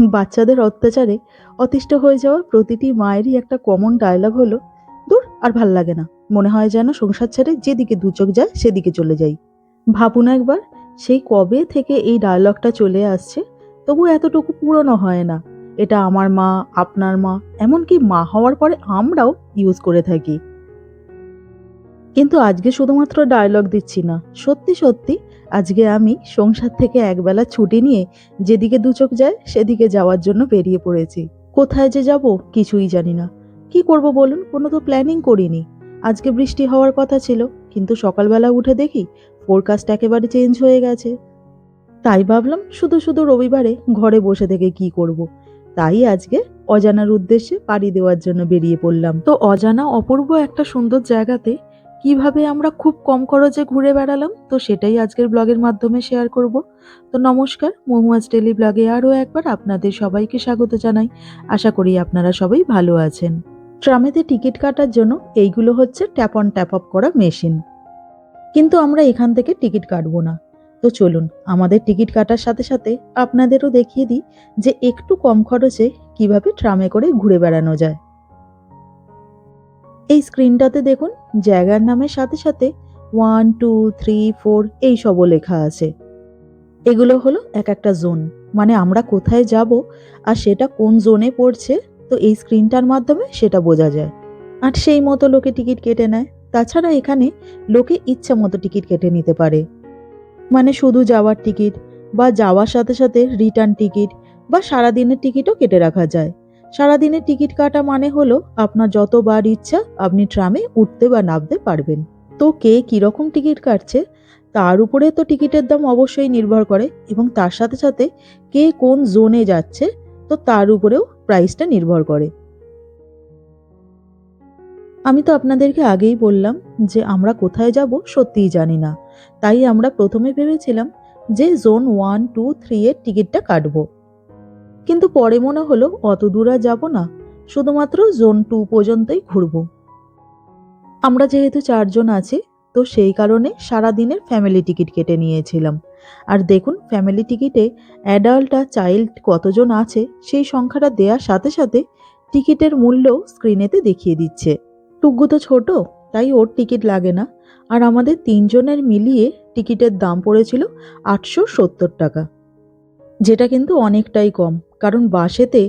বাচ্চাদের অত্যাচারে অতিষ্ঠ হয়ে যাওয়া প্রতিটি মায়েরই একটা কমন ডায়লগ হলো, দূর, আর ভালো লাগে না। মনে হয় যেন সংসার ছেড়ে যেদিকে দু চোখ যায়, সেদিকে চলে যাই। ভাবুন একবার, সেই কবে থেকে এই ডায়লগটা চলে আসছে? তবু এতটুকু পুরনো হয় না। এটা আমার মা, আপনার মা, এমনকি মা হওয়ার পরে আমরাও ইউজ করে থাকি। কিন্তু আজকে শুধুমাত্র ডায়লগ দিচ্ছি না। সত্যি সত্যি আজকে আমি সংসার থেকে একবেলা ছুটি নিয়ে যেদিকে দু চোখ যায় সেদিকে যাওয়ার জন্য বেরিয়ে পড়েছি। কোথায় যে যাব কিছুই জানি না। কি করব বলুন? কোনো তো প্ল্যানিং করিনি। আজকে বৃষ্টি হওয়ার কথা ছিল, কিন্তু সকালবেলা উঠে দেখি ফোরকাস্ট একেবারে চেঞ্জ হয়ে গেছে। তাই ভাবলাম শুধু শুধু রবিবারে ঘরে বসে থেকে কি করব। তাই আজকে অজানার উদ্দেশ্যে পাড়ি দেওয়ার জন্য বেরিয়ে পড়লাম। তো অজানা অপূর্ব একটা সুন্দর জায়গাতে কীভাবে আমরা খুব কম খরচে ঘুরে বেড়ালাম? তো সেটাই আজকের ব্লগের মাধ্যমে শেয়ার করব। তো নমস্কার মহুয়াজ টেলি ব্লগে আরও একবার আপনাদের সবাইকে স্বাগত জানাই। আশা করি আপনারা সবাই ভালো আছেন। ট্রামেতে টিকিট কাটার জন্য এইগুলো হচ্ছে ট্যাপ অন ট্যাপ অফ করা মেশিন কিন্তু আমরা এখান থেকে টিকিট কাটবো না। তো চলুন, আমাদের টিকিট কাটার সাথে সাথে আপনাদেরও দেখিয়ে দিই যে একটু কম খরচে কীভাবে ট্রামে করে ঘুরে বেড়ানো যায়। এই স্ক্রিনটাতে দেখুন, জায়গার নামের সাথে সাথে ওয়ান টু থ্রি ফোর এই সবও লেখা আছে। এগুলো হলো এক একটা জোন মানে আমরা কোথায় যাব আর সেটা কোন জোনে পড়ছে, তো এই স্ক্রিনটার মাধ্যমে সেটা বোঝা যায়। আর সেই মতো লোকে টিকিট কেটে নেয়। তাছাড়া এখানে লোকে ইচ্ছা মতো টিকিট কেটে নিতে পারে। মানে শুধু যাওয়ার টিকিট বা যাওয়ার সাথে সাথে রিটার্ন টিকিট বা সারাদিনের টিকিটও কেটে রাখা যায়। সারাদিনের টিকিট কাটা মানে হলো আপনার যতবার ইচ্ছা আপনি ট্রামে উঠতে বা নামতে পারবেন। তো কে কীরকম টিকিট কাটছে, তার উপরে তো টিকিটের দাম অবশ্যই নির্ভর করে এবং তার সাথে সাথে কে কোন জোনে যাচ্ছে, তো তার উপরেও প্রাইসটা নির্ভর করে। আমি তো আপনাদেরকে আগেই বললাম যে আমরা কোথায় যাব সত্যিই জানি না। তাই আমরা প্রথমে ভেবেছিলাম যে জোন ওয়ান, টু, থ্রি এর টিকিটটা কাটবো। কিন্তু পরে মনে হলো অত দূর আর যাব না, শুধুমাত্র জোন টু পর্যন্তই ঘুরবো। আমরা যেহেতু চারজন আছি, তো সেই কারণে সারা দিনের ফ্যামিলি টিকিট কেটে নিয়েছিলাম। আর দেখুন ফ্যামিলি টিকিটে অ্যাডাল্ট আর চাইল্ড কতজন আছে, সেই সংখ্যাটা দেওয়ার সাথে সাথে টিকিটের মূল্য স্ক্রিনেতে দেখিয়ে দিচ্ছে। টুকু তো ছোট, তাই ওর টিকিট লাগে না। আর আমাদের তিনজনের মিলিয়ে টিকিটের দাম পড়েছিল আটশো সত্তর টাকা। যেটা কিন্তু অনেকটাই কম। কারণ বাসেতে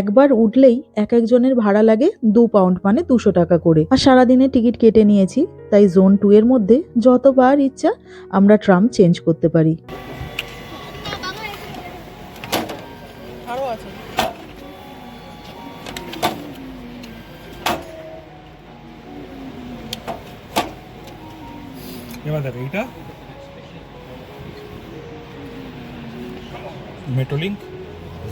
একবার উঠলেই এক একজনের ভাড়া লাগে দু পাউন্ড মানে দুশো টাকা করে। আর সারাদিনের টিকিট কেটে নিয়েছি তাই জোন টু এর মধ্যে যতবার ইচ্ছা আমরা ট্রাম চেঞ্জ করতে পারি। এবার দেখো এইটা মেট্রোলিঙ্ক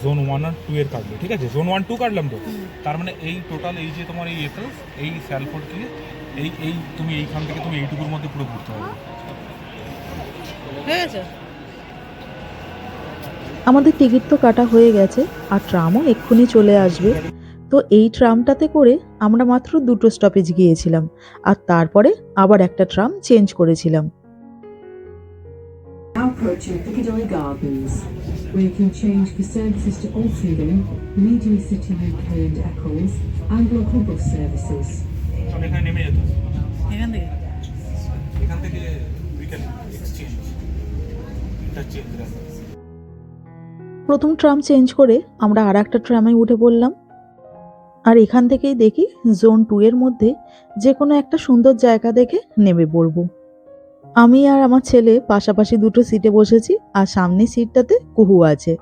জোন ওয়ান আর টু এর কাটবে ঠিক আছে? জোন ওয়ান টু কাটলাম তো। তার মানে এই টোটাল এই যে তোমার এই এপ্রিল এই স্যালফোর্ড দিয়ে এই এই তুমি এইখান থেকে তুমি এইটুকুর মধ্যে পুরো ঘুরতে হবে আমাদের টিকিট তো কাটা হয়ে গেছে আর ট্রামও এক্ষুনি চলে আসবে। তো এই ট্রামটাতে করে আমরা মাত্র দুটো স্টপেজ গিয়েছিলাম আর তারপরে আবার একটা ট্রাম চেঞ্জ করেছিলাম। Where you can change for services to Altrincham, Media City UK and Eccles, and local bus services. প্রথম ট্রাম চেঞ্জ করে আমরা আর একটা ট্রামে উঠে পড়লাম আর এখান থেকেই দেখি জোন টু এর মধ্যে যে কোনো একটা সুন্দর জায়গা দেখে নেমে পড়ব আমি আর আমার ছেলে পাশাপাশি দুটো সিটে বসেছি, আর সামনে সিটটাতে কুহু আছে।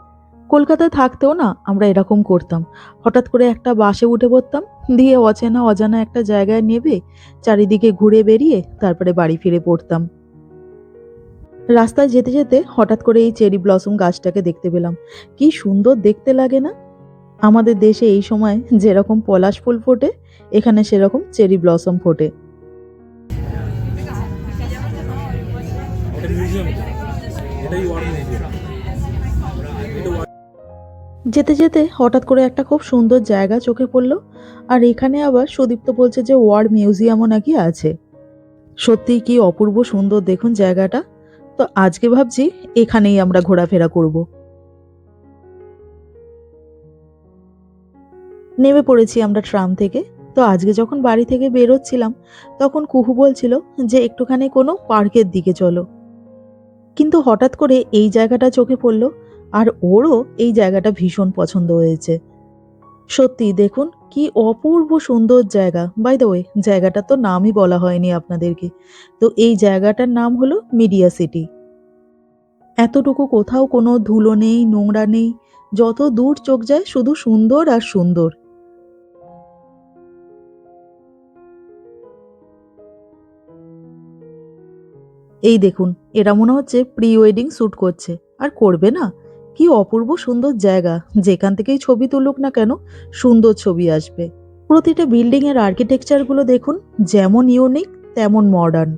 কলকাতায় থাকতেও না আমরা এরকম করতাম। হঠাৎ করে একটা বাসে উঠে পড়তাম, দিয়ে অচেনা অজানা একটা জায়গায় নেবে, চারিদিকে ঘুরে বেরিয়ে তারপরে বাড়ি ফিরে পড়তাম। রাস্তায় যেতে যেতে হঠাৎ করে এই চেরি ব্লসম গাছটাকে দেখতে পেলাম। কি সুন্দর দেখতে লাগে না? আমাদের দেশে এই সময় যেরকম পলাশ ফুল ফোটে, এখানে সেরকম চেরি ব্লসম ফোটে। যেতে যেতে হঠাৎ করে একটা খুব সুন্দর জায়গা চোখে পড়ল, আর এখানে আবার সুদীপ্ত বলছে যে ওয়ার মিউজিয়ামও নাকি আছে। সত্যিই কি অপূর্ব সুন্দর দেখুন জায়গাটা। তো আজকে ভাবছি এখানেই আমরা ঘোরাফেরা করব। নেমে পড়েছি আমরা ট্রাম থেকে। তো আজকে যখন বাড়ি থেকে বেরোচ্ছিলাম, তখন কুহু বলছিল যে একটুখানি কোনো পার্কের দিকে চলো। কিন্তু হঠাৎ করে এই জায়গাটা চোখে পড়ল আর ওরও এই জায়গাটা ভীষণ পছন্দ হয়েছে। সত্যি দেখুন, কি অপূর্ব সুন্দর জায়গা। বাই দ্য ওয়ে জায়গাটা তো নামই বলা হয়নি আপনাদেরকে। তো এই জায়গাটার নাম হলো মিডিয়া সিটি এতটুকু কোথাও কোনো ধুলো নেই, নোংরা নেই, যত দূর চোখ যায় শুধু সুন্দর আর সুন্দর। এই দেখুন, এরা মনে হচ্ছে প্রি ওয়েডিং শ্যুট করছে। আর করবে না? কি অপূর্ব সুন্দর জায়গা। যেখান থেকেই ছবি তুলুক না কেন, সুন্দর ছবি আসবে। প্রতিটা বিল্ডিংয়ের আর্কিটেকচারগুলো দেখুন, যেমন ইউনিক তেমন মডার্ন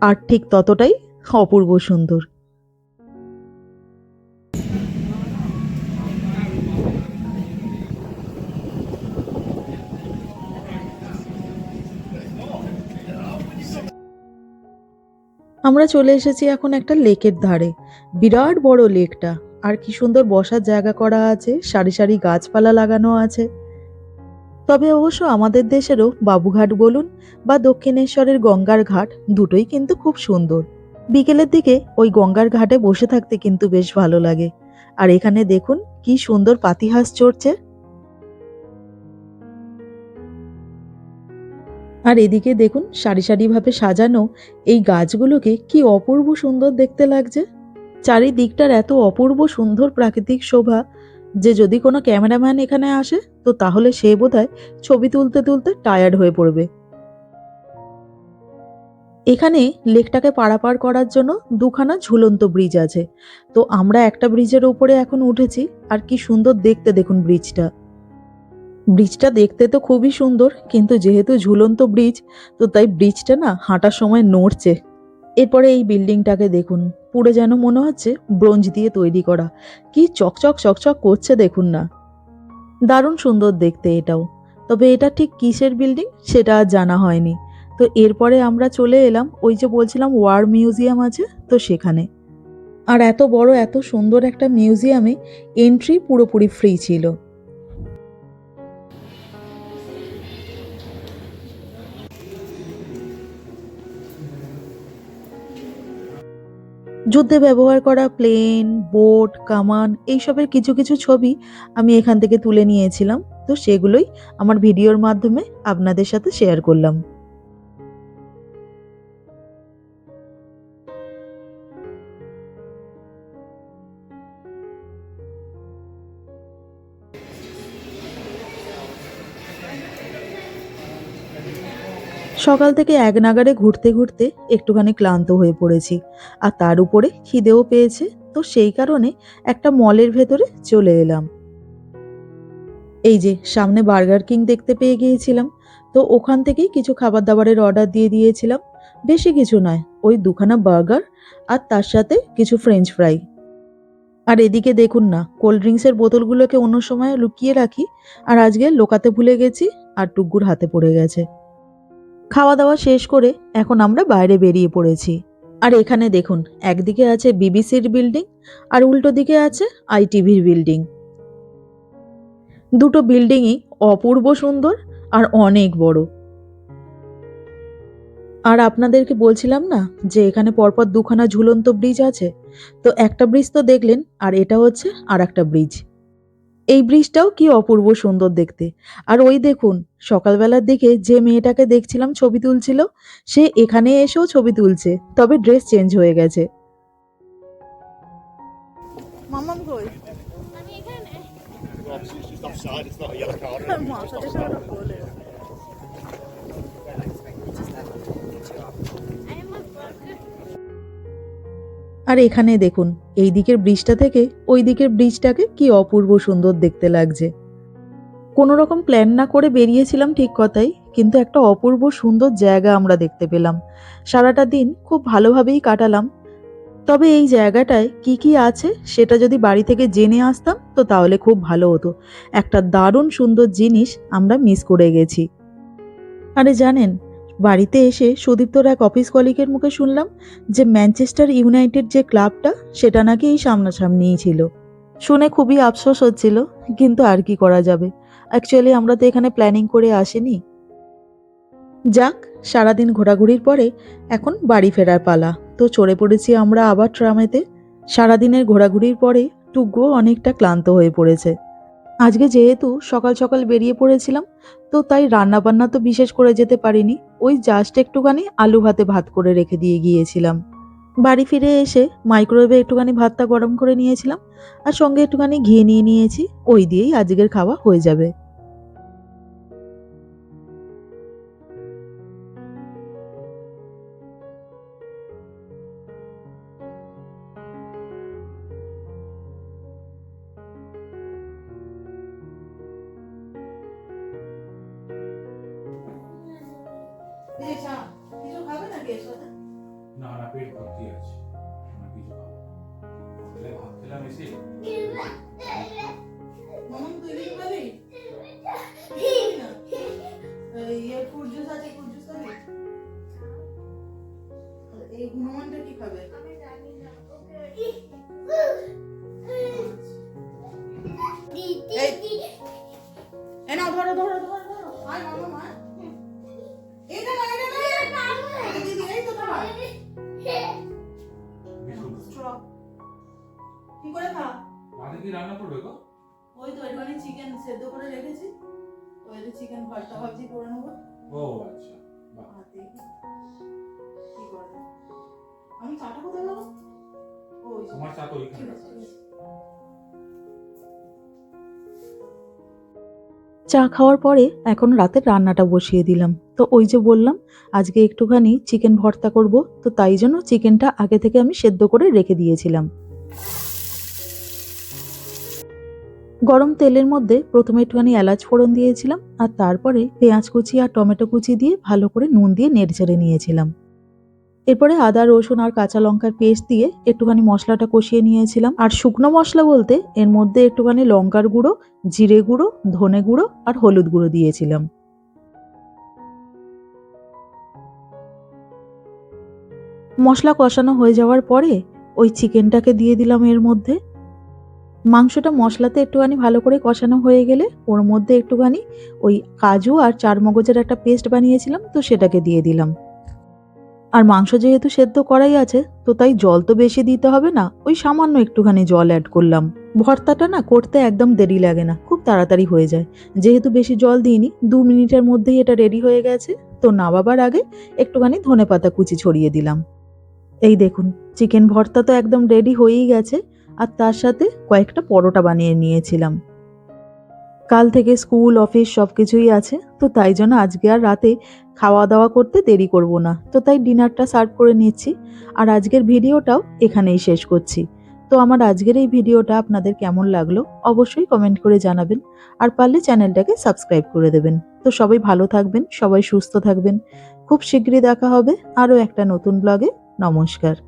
আর ঠিক ততটাই অপূর্ব সুন্দর। আমরা চলে এসেছি এখন একটা লেকের ধারে। বিরাট বড় লেকটা। আর কি সুন্দর বসার জায়গা করা আছে, সারি সারি গাছপালা লাগানো আছে। তবে অবশ্য আমাদের দেশেরও বাবুঘাট বলুন বা দক্ষিণেশ্বরের গঙ্গার ঘাট দুটোই কিন্তু খুব সুন্দর। বিকেলের দিকে ওই গঙ্গার ঘাটে বসে থাকতে কিন্তু বেশ ভালো লাগে। আর এখানে দেখুন কি সুন্দর পাতিহাঁস চড়ছে। আর এদিকে দেখুন সারি সারিভাবে সাজানো এই গাছগুলোকে কি অপূর্ব সুন্দর দেখতে লাগছে। চারিদিকটার এত অপূর্ব সুন্দর প্রাকৃতিক শোভা যে যদি কোনো ক্যামেরাম্যান এখানে আসে, তো তাহলে সে বোধহয় ছবি তুলতে তুলতে টায়ার্ড হয়ে পড়বে। এখানে লেকটাকে পারাপার করার জন্য দুখানা ঝুলন্ত ব্রিজ আছে। তো আমরা একটা ব্রিজের উপরে এখন উঠেছি, আর কি সুন্দর দেখতে দেখুন ব্রিজটা। ব্রিজটা দেখতে তো খুবই সুন্দর, কিন্তু যেহেতু ঝুলন্ত ব্রিজ, তো তাই ব্রিজটা না হাঁটার সময় নড়ছে। এরপরে এই বিল্ডিংটাকে দেখুন পুরো যেন মনে হচ্ছে ব্রোঞ্জ দিয়ে তৈরি করা। কি চকচক চকচক করছে দেখুন না। দারুণ সুন্দর দেখতে এটাও। তবে এটা ঠিক কিসের বিল্ডিং সেটা জানা হয়নি। তো এরপরে আমরা চলে এলাম, ওই যে বলছিলাম ওয়ার মিউজিয়াম আছে, তো সেখানে। আর এত বড়, এত সুন্দর একটা মিউজিয়ামে এন্ট্রি পুরোপুরি ফ্রি ছিল। যুদ্ধে ব্যবহার করা প্লেন বোট কামান, এইসবের কিছু কিছু ছবি আমি এখান থেকে তুলে নিয়েছিলাম। তো সেগুলোই আমার ভিডিওর মাধ্যমে আপনাদের সাথে শেয়ার করলাম। সকাল থেকে এক নাগারে ঘুরতে ঘুরতে একটুখানি ক্লান্ত হয়ে পড়েছি। আর তার উপরে খিদেও পেয়েছে, তো সেই কারণে একটা মলের ভেতরে চলে এলাম। এই যে, সামনে বার্গার কিং দেখতে পেয়ে গিয়েছিলাম, তো ওখান থেকেই কিছু খাবার দাবারের অর্ডার দিয়ে দিয়েছিলাম। বেশি কিছু নয়, ওই দুখানা বার্গার আর তার সাথে কিছু ফ্রেঞ্চ ফ্রাই। আর এদিকে দেখুন না, কোল্ড ড্রিঙ্কসের বোতলগুলোকে অন্য সময় লুকিয়ে রাখি, আর আজকে লোকাতে ভুলে গেছি, আর টুকগুর হাতে পড়ে গেছে। খাওয়া দাওয়া শেষ করে এখন আমরা বাইরে বেরিয়ে পড়েছি। আর এখানে দেখুন, একদিকে আছে বিবিসির বিল্ডিং আর উল্টো দিকে আছে আইটিভির বিল্ডিং। দুটো বিল্ডিংই অপূর্ব সুন্দর আর অনেক বড়। আর আপনাদেরকে বলছিলাম না যে এখানে পরপর দুখানা ঝুলন্ত ব্রিজ আছে? তো একটা ব্রিজ তো দেখলেন আর এটা হচ্ছে আর একটা ব্রিজ। এই ব্রিজটাও কি অপূর্ব সুন্দর দেখতে। আর ওই দেখুন সকালবেলার দিকে যে মেয়েটাকে দেখছিলাম ছবি তুলছিল সে এখানে এসেও ছবি তুলছে তবে ড্রেস চেঞ্জ হয়ে গেছে। কই? আর এখানে দেখুন, এই দিকের ব্রিজটা থেকে ওই দিকের ব্রিজটাকে কি অপূর্ব সুন্দর দেখতে লাগছে। কোনো রকম প্ল্যান না করে বেরিয়েছিলাম ঠিক কথাই, কিন্তু একটা অপূর্ব সুন্দর জায়গা আমরা দেখতে পেলাম। সারাটা দিন খুব ভালোভাবেই কাটালাম। তবে এই জায়গাটায় কি কি আছে সেটা যদি বাড়ি থেকে জেনে আসতাম, তো তাহলে খুব ভালো হতো। একটা দারুণ সুন্দর জিনিস আমরা মিস করে গেছি। আরে জানেন বাড়িতে এসে সুদীপ্তর এক অফিস কলিগের মুখে শুনলাম যে ম্যানচেস্টার ইউনাইটেড যে ক্লাবটা, সেটা নাকি এই সামনাসামনিই ছিল। শুনে খুবই আফসোস হচ্ছিল, কিন্তু আর কি করা যাবে? অ্যাকচুয়ালি আমরা তো এখানে প্ল্যানিং করে আসিনি। যাক, সারাদিন ঘোরাঘুরির পরে এখন বাড়ি ফেরার পালা। তো চড়ে পড়েছি আমরা আবার ট্রামেতে। সারাদিনের ঘোরাঘুরির পরে টুকুও অনেকটা ক্লান্ত হয়ে পড়েছে। আজকে যেহেতু সকাল সকাল বেরিয়ে পড়েছিলাম, তো তাই রান্না বান্না তো বিশেষ করে যেতে পারিনি। ওই জাস্ট একটুখানি আলু ভাতে ভাত করে রেখে দিয়ে গিয়েছিলাম। বাড়ি ফিরে এসে মাইক্রোওয়েভে একটুখানি ভাতটা গরম করে নিয়েছিলাম, আর সঙ্গে একটুখানি ঘি নিয়ে নিয়েছি। ওই দিয়েই আজকের খাওয়া হয়ে যাবে। হোটেলে ভাত খেলাম এসে মামাম তুই কিছু খাবি না ইয়ে ফ্রুট জুস আছে ফ্রুট জুস খাবি এই হনুমানটা কি রান্না করবে গো? ওই তো একটুখানি চিকেন সেদ্ধ করে রেখেছি। ওই চিকেন ভর্তা ভাবছি করে নেব। ও আচ্ছা বাহ। কি করে। আমি চাটা কোথায় গেল ওই তোমার চা তো ওইখানে রাখা। আছে। চা খাওয়ার পরে এখন রাতের রান্নাটা বসিয়ে দিলাম। তো ওই যে বললাম আজকে একটুখানি চিকেন ভর্তা করব তো তাই জন্য চিকেনটা আগে থেকে আমি সেদ্ধ করে রেখে দিয়েছিলাম। গরম তেলের মধ্যে প্রথমে একটুখানি এলাচ ফোড়ন দিয়েছিলাম, আর তারপরে পেঁয়াজ কুচি আর টমেটো কুচি দিয়ে ভালো করে নুন দিয়ে নেড়েচেড়ে নিয়েছিলাম। এরপরে আদা, রসুন আর কাঁচা লঙ্কার পেস্ট দিয়ে একটুখানি মশলাটা কষিয়ে নিয়েছিলাম। আর শুকনো মশলা বলতে এর মধ্যে একটুখানি লঙ্কার গুঁড়ো, জিরে গুঁড়ো, ধনে গুঁড়ো আর হলুদ গুঁড়ো দিয়েছিলাম। মশলা কষানো হয়ে যাওয়ার পরে ওই চিকেনটাকে দিয়ে দিলাম এর মধ্যে। মাংসটা মশলাতে একটুখানি ভালো করে কষানো হয়ে গেলে ওর মধ্যে একটুখানি ওই কাজু আর চারমগজের একটা পেস্ট বানিয়েছিলাম, তো সেটাকে দিয়ে দিলাম। আর মাংস যেহেতু সেদ্ধ করাই আছে, তো তাই জল তো বেশি দিতে হবে না, ওই সামান্য একটুখানি জল অ্যাড করলাম। ভর্তাটা না করতে একদম দেরি লাগে না, খুব তাড়াতাড়ি হয়ে যায়। যেহেতু বেশি জল দিইনি, দু মিনিটের মধ্যেই এটা রেডি হয়ে গেছে, তো নামাবার আগে একটুখানি ধনে পাতা কুচি ছড়িয়ে দিলাম। এই দেখুন চিকেন ভর্তা তো একদম রেডি হয়েই গেছে আর তার সাথে কয়েকটা পরোটা বানিয়ে নিয়েছিলাম। কাল থেকে স্কুল, অফিস সব কিছুই আছে, তো তাই জন্য আজকে আর রাতে খাওয়া দাওয়া করতে দেরি করব না। তো তাই ডিনারটা সার্ভ করে নিচ্ছি। আর আজকের ভিডিওটাও এখানেই শেষ করছি। তো আমার আজকের এই ভিডিওটা আপনাদের কেমন লাগল অবশ্যই কমেন্ট করে জানাবেন। আর পারলে চ্যানেলটাকে সাবস্ক্রাইব করে দেবেন। তো সবাই ভালো থাকবেন, সবাই সুস্থ থাকবেন। খুব শীঘ্রই দেখা হবে আরও একটা নতুন ব্লগে। নমস্কার।